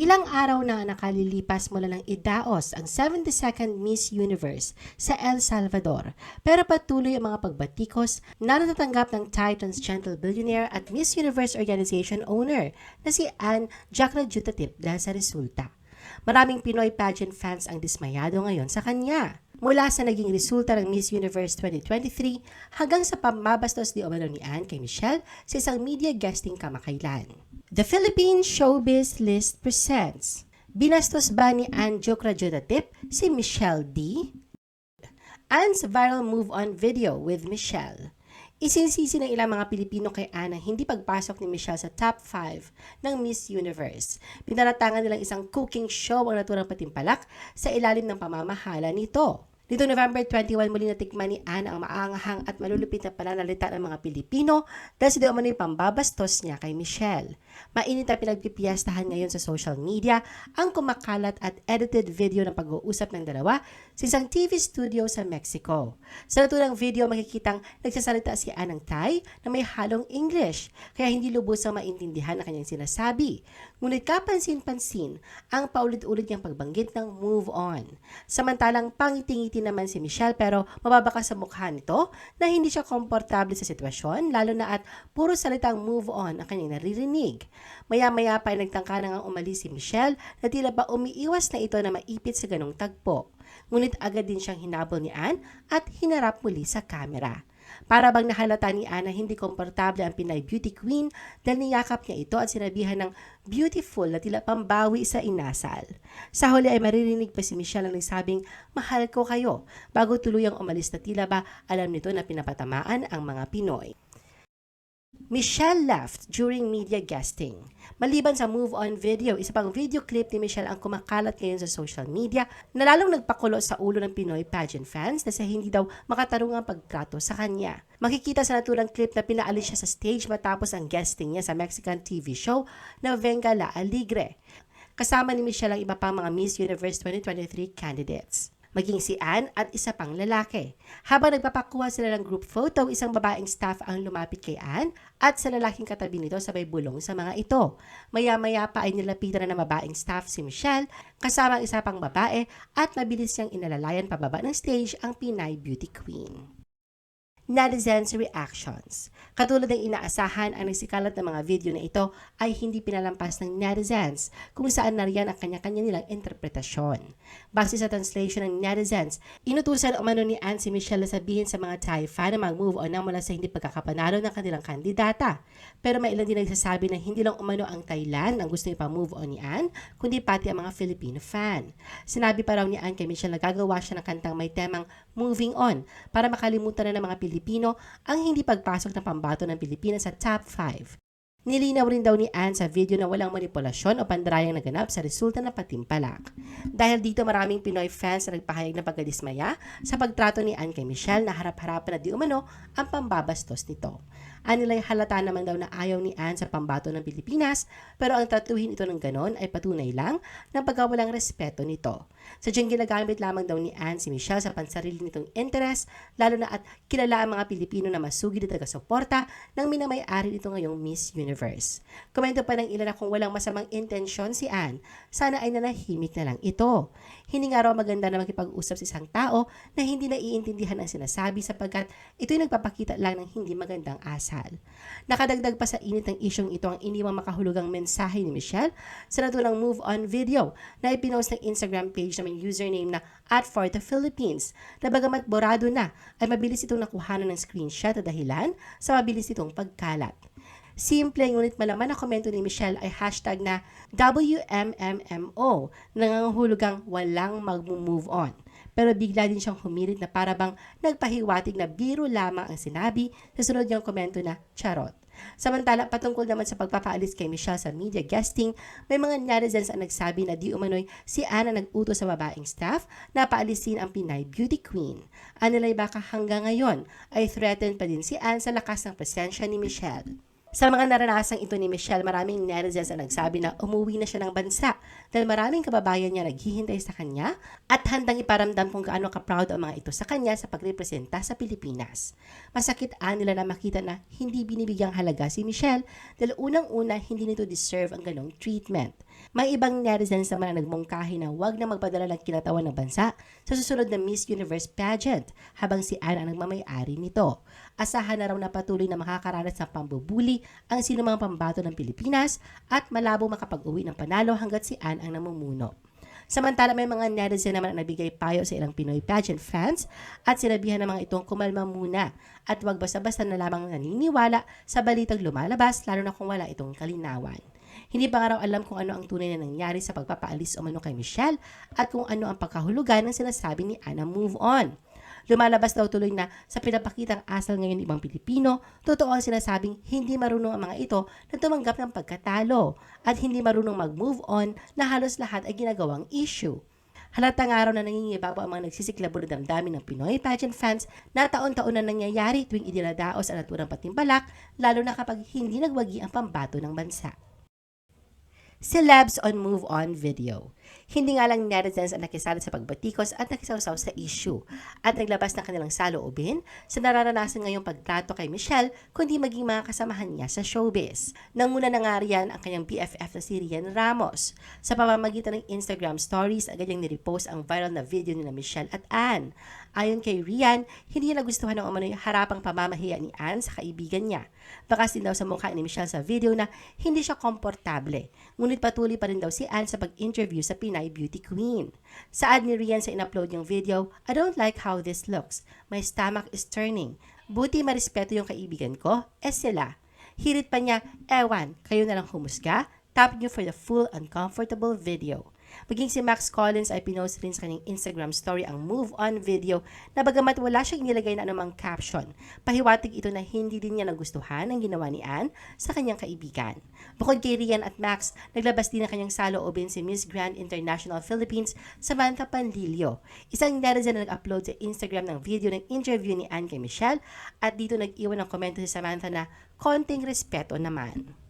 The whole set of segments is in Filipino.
Ilang araw na nakalilipas mula ng idaos ang 72nd Miss Universe sa El Salvador. Pero patuloy ang mga pagbatikos na natatanggap ng Thai transgender billionaire at Miss Universe organization owner na si Anne Jacqueline Jutatip dahil sa resulta. Maraming Pinoy pageant fans ang dismayado ngayon sa kanya. Mula sa naging resulta ng Miss Universe 2023 hanggang sa pamabastos ni Omano ni Anne kay Michelle sa isang media guesting kamakailan. The Philippine Showbiz List presents Binastos ba ni Anne Jokra Jodatip si Michelle D? Anne's viral move-on video with Michelle. Isinisisi ng ilang mga Pilipino kay ang hindi pagpasok ni Michelle sa top 5 ng Miss Universe. Pinaratangan nilang isang cooking show ang naturang patimpalak sa ilalim ng pamamahala nito. Dito November 21, muli natikman ni Anne ang maanghang at malulupit na pananalita ng mga Pilipino dahil sa umano'y pambabastos niya kay Michelle. Mainit na pinagpipiyastahan ngayon sa social media ang kumakalat at edited video ng pag-uusap ng dalawa sa isang TV studio sa Mexico. Sa naturang video, makikitang nagsasalita si Anne ng Thai na may halong English, kaya hindi lubusang maintindihan ang kanyang sinasabi. Ngunit kapansin-pansin ang paulit-ulit niyang pagbanggit ng move on. Samantalang pangiti-ngiti naman si Michelle pero mababaka sa mukha nito na hindi siya komportable sa sitwasyon lalo na at puro salitang move on ang kanyang naririnig. Maya-maya pa ay nagtangka na nga umalis si Michelle na tila ba umiiwas na ito na maipit sa ganong tagpo. Ngunit agad din siyang hinabol ni Anne at hinarap muli sa kamera. Para bang nahalata ni Anna hindi komportable ang Pinay beauty queen dahil niyakap niya ito at sinabihan ng beautiful na tila pambawi sa inasal. Sa huli ay maririnig pa si Michelle na nagsabing, mahal ko kayo, bago tuluyang umalis na tila ba alam nito na pinapatamaan ang mga Pinoy. Michelle left during media guesting. Maliban sa move on video, isa pang video clip ni Michelle ang kumakalat ngayon sa social media na lalong nagpakulo sa ulo ng Pinoy pageant fans na sa hindi daw makatarungang pagtrato sa kanya. Makikita sa naturang clip na pinaalis siya sa stage matapos ang guesting niya sa Mexican TV show na Venga La Alegre. Kasama ni Michelle ang iba pang mga Miss Universe 2023 candidates maging si Anne at isa pang lalaki. Habang nagpapakuha sila ng group photo, isang babaeng staff ang lumapit kay Anne at sa lalaking katabi nito sabay bulong sa mga ito. Maya-maya pa ay nilapitan na ng babaeng staff si Michelle kasama ang isa pang babae at mabilis niyang inalalayan pababa ng stage ang Pinay Beauty Queen netizens' reactions. Katulad ng inaasahan, ang nagsikalat ng mga video na ito ay hindi pinalampas ng netizens kung saan nariyan ang kanya-kanya nilang interpretasyon. Base sa translation ng netizens, inutusan umano ni Anne si Michelle na sabihin sa mga Thai fan na mag-move on na mula sa hindi pagkakapanalo ng kanilang kandidata. Pero may ilan din nagsasabi na hindi lang umano ang Thailand ang gusto ipa-move on ni Anne, kundi pati ang mga Filipino fan. Sinabi pa raw ni Anne kay Michelle na gagawa siya ng kantang may temang Moving On para makalimutan na ng mga Pilipino Pilipino ang hindi pagpasok ng pambato ng Pilipinas sa top 5. Nilinaw rin daw ni Anne sa video na walang manipulasyon o pandarayang naganap sa resulta ng patimpalak. Dahil dito maraming Pinoy fans na nagpahayag ng pagkadismaya sa pagtrato ni Anne kay Michelle na harap-harapan na di umano ang pambabastos nito. Anilay halata naman daw na ayaw ni Anne sa pambato ng Pilipinas pero ang tratuhin ito ng ganon ay patunay lang ng pagkawalang respeto nito. Sadyang ginagamit lamang daw ni Anne si Michelle sa pansarili nitong interest lalo na at kilala ang mga Pilipino na masugid at taga-suporta ng minamay-ari nito ngayong Miss Universe. Komento pa ng ilan na kung walang masamang intensyon si Anne, sana ay nanahimik na lang ito. Hindi nga raw maganda na makipag-usap sa isang tao na hindi naiintindihan ang sinasabi sapagkat ito'y nagpapakita lang ng hindi magandang asa kasal. Nakadagdag pa sa init ng isyong ito ang iniwang makahulugang mensahe ni Michelle sa naturang move on video na ipinost ng Instagram page na may username na at for the Philippines na bagamat borado na ay mabilis itong nakuhanan ng screenshot at dahilan sa mabilis itong pagkalat. Simple ngunit malaman na komento ni Michelle ay hashtag na WMMMO nangangahulugang walang mag-move on pero bigla din siyang humirit na para bang nagpahiwatig na biro lamang ang sinabi sa sunod niyang komento na charot. Samantala, patungkol naman sa pagpapaalis kay Michelle sa media guesting, may mga netizens ang nagsabi na di umano'y si Anna nag-utos sa babaeng staff na paalisin ang Pinay Beauty Queen. Anilay baka hanggang ngayon ay threatened pa din si Anne sa lakas ng presensya ni Michelle. Sa mga naranasang ito ni Michelle, maraming netizens ang nagsabi na umuwi na siya ng bansa dahil maraming kababayan niya naghihintay sa kanya at handang iparamdam kung gaano ka-proud ang mga ito sa kanya sa pagrepresenta sa Pilipinas. Masakit ang nila na makita na hindi binibigyang halaga si Michelle dahil unang-una hindi nito deserve ang ganong treatment. May ibang netizens naman ang nagmungkahi na huwag na magpadala ng kinatawan ng bansa sa susunod na Miss Universe pageant habang si Anne ang nagmamayari nito. Asahan na raw na patuloy na makakaranas ng pambubuli ang sinumang pambato ng Pilipinas at malabo makapag-uwi ng panalo hanggat si Anne ang namumuno. Samantala may mga netizen naman ang nagbigay payo sa ilang Pinoy pageant fans at sinabihan ng mga itong kumalma muna at huwag basta-basta na lamang naniniwala sa balitang lumalabas lalo na kung wala itong kalinawan. Hindi pa nga raw alam kung ano ang tunay na nangyari sa pagpapaalis o mano kay Michelle at kung ano ang pagkahulugan ng sinasabi ni Anna Move On. Lumalabas daw tuloy na sa pinapakitang asal ngayon ng ibang Pilipino, totoo ang sinasabing hindi marunong ang mga ito na tumanggap ng pagkatalo at hindi marunong mag-move on na halos lahat ay ginagawang issue. Halatang araw na nangingibabaw ang mga nagsisiklabo ng damdamin ng Pinoy pageant fans na taon-taon na nangyayari tuwing idinadaos ang naturang patimbalak, lalo na kapag hindi nagwagi ang pambato ng bansa. Celebs on Move On video. Hindi nga lang netizens ang nakisali sa pagbatikos at nakisawsaw sa issue at naglabas ng kanilang saloobin sa nararanasan ngayong pagtrato kay Michelle kundi maging mga kasamahan niya sa showbiz. Nanguna na nga riyan ang kanyang BFF na si Rian Ramos. Sa pamamagitan ng Instagram stories, agad niyang nirepost ang viral na video ni Michelle at Anne. Ayon kay Rian, hindi niya nagustuhan ng umano'y harapang pamamahiya ni Anne sa kaibigan niya. Bakas din daw sa mukha ni Michelle sa video na hindi siya komportable. Ngunit patuloy pa rin daw si Anne sa pag-interview sa Pinay Beauty Queen. Saad ni Rian sa in-upload niyang video, I don't like how this looks. My stomach is turning. Buti marespeto yung kaibigan ko, eh sila. Hirit pa niya, ewan, kayo na lang humusga. Tap niyo for the full uncomfortable video. Maging si Max Collins ay pinost rin sa kanyang Instagram story ang move on video na bagamat wala siyang inilagay na anumang caption, pahiwatig ito na hindi din niya nagustuhan ang ginawa ni Anne sa kanyang kaibigan. Bukod kay Rian at Max, naglabas din ng kanyang saloobin si Miss Grand International Philippines Samantha Pandilio. Isang netizen na nag-upload sa Instagram ng video ng interview ni Anne kay Michelle at dito nag-iwan ng komento si Samantha na konting respeto naman.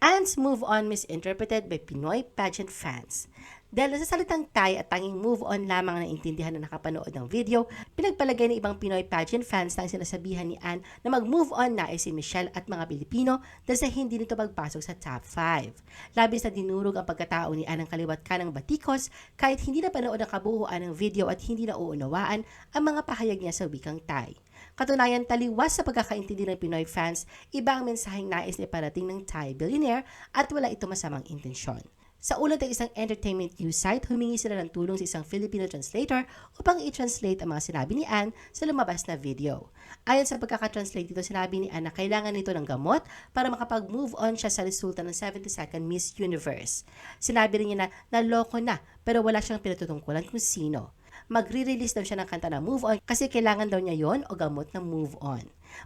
Anne's move on misinterpreted by Pinoy pageant fans. Dahil sa salitang Thai at tanging move on lamang na intindihan na nakapanood ng video, pinagpalagay ng ibang Pinoy pageant fans na ang sinasabihan ni Anne na mag-move on na ay si Michelle at mga Pilipino dahil sa hindi nito magpasok sa top 5. Labis na dinurog ang pagkatao ni Anne ng kaliwat ka ng batikos kahit hindi na panood ang kabuuan ng video at hindi na uunawaan ang mga pahayag niya sa wikang Thai. Katunayan, taliwas sa pagkakaintindi ng Pinoy fans, iba ang mensaheng nais na iparating ng Thai billionaire at wala ito masamang intensyon. Sa ulat ng isang entertainment news site, humingi sila ng tulong sa isang Filipino translator upang i-translate ang mga sinabi ni Anne sa lumabas na video. Ayon sa pagkakatranslate dito, sinabi ni Anne na kailangan nito ng gamot para makapag-move on siya sa resulta ng 72nd Miss Universe. Sinabi rin niya na naloko na pero wala siyang pinatutungkulan kung sino magre-release daw siya ng kanta na Move On kasi kailangan daw niya yon o gamot na Move On.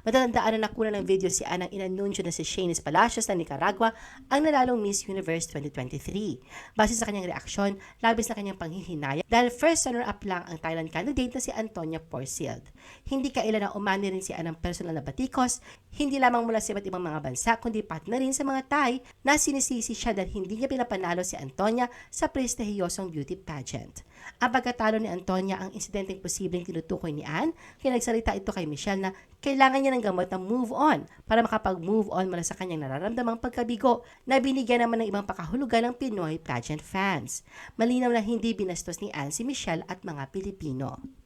Matatandaan na nakuna ng video si Anang inanunsyo na si Shanice Palacios ng Nicaragua ang nalalong Miss Universe 2023. Base sa kanyang reaksyon, labis na kanyang panghihinaya dahil first runner-up lang ang Thailand candidate na si Antonia Porcild. Hindi kailan na umani rin si Anang personal na batikos, hindi lamang mula sa iba't ibang mga bansa kundi pat na rin sa mga Thai na sinisisi siya dahil hindi niya pinapanalo si Antonia sa prestihiyosong beauty pageant. Ang pagkatalo ni Antonia ang insidenteng posibleng tinutukoy ni Anne, kaya nagsalita ito kay Michelle na kailangan niya ng gamot na move on para makapag-move on mula sa kanyang nararamdamang pagkabigo na binigyan naman ng ibang pakahulugan ng Pinoy pageant fans. Malinaw na hindi binastos ni Anne si Michelle at mga Pilipino.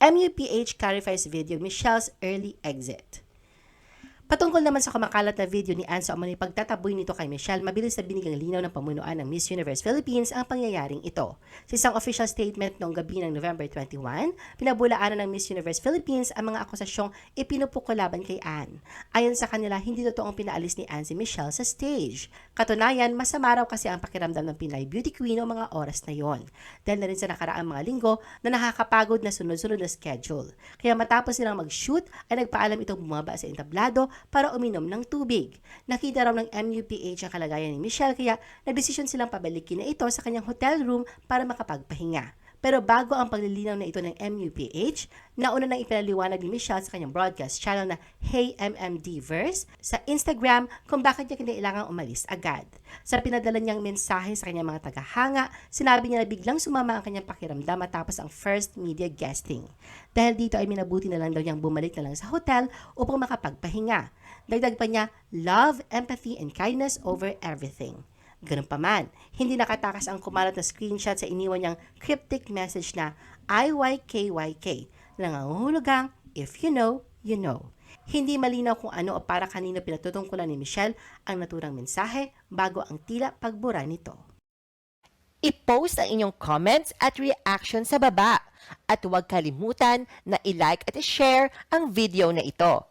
MUPH clarifies video Michelle's early exit. Patungkol naman sa kumakalat na video ni Anne sa umano'y pagtataboy nito kay Michelle, mabilis na binigang linaw ng pamunuan ng Miss Universe Philippines ang pangyayaring ito. Sa isang official statement noong gabi ng November 21, pinabulaanan ng Miss Universe Philippines ang mga akusasyong ipinupuko laban kay Anne. Ayon sa kanila, hindi totoong pinaalis ni Anne si Michelle sa stage. Katunayan, masama raw kasi ang pakiramdam ng Pinay Beauty Queen o mga oras na yon. Dahil na rin sa nakaraang mga linggo na nakakapagod na sunod-sunod na schedule. Kaya matapos nilang mag-shoot, ay nagpaalam itong bumaba sa entablado para uminom ng tubig. Nakita raw ng MUPH ang kalagayan ni Michelle kaya nagdesisyon silang pabalikin na ito sa kanyang hotel room para makapagpahinga. Pero bago ang paglilinaw na ito ng MUPH, nauna nang ipinaliwanag ni Michelle sa kanyang broadcast channel na Hey MMDverse sa Instagram kung bakit niya kinailangang umalis agad. Sa pinadala niyang mensahe sa kanyang mga tagahanga, sinabi niya na biglang sumama ang kanyang pakiramdam matapos ang first media guesting. Dahil dito ay minabuti na lang daw niyang bumalik na lang sa hotel upang makapagpahinga. Dagdag pa niya, love, empathy, and kindness over everything. Ganun pa man, hindi nakatakas ang kumalat na screenshot sa iniwan niyang cryptic message na IYKYK na nanganguhulugang if you know, you know. Hindi malinaw kung ano o para kanino pinatutungkulan ni Michelle ang naturang mensahe bago ang tila pagbura nito. I-post ang inyong comments at reaction sa baba. At huwag kalimutan na i-like at i-share ang video na ito.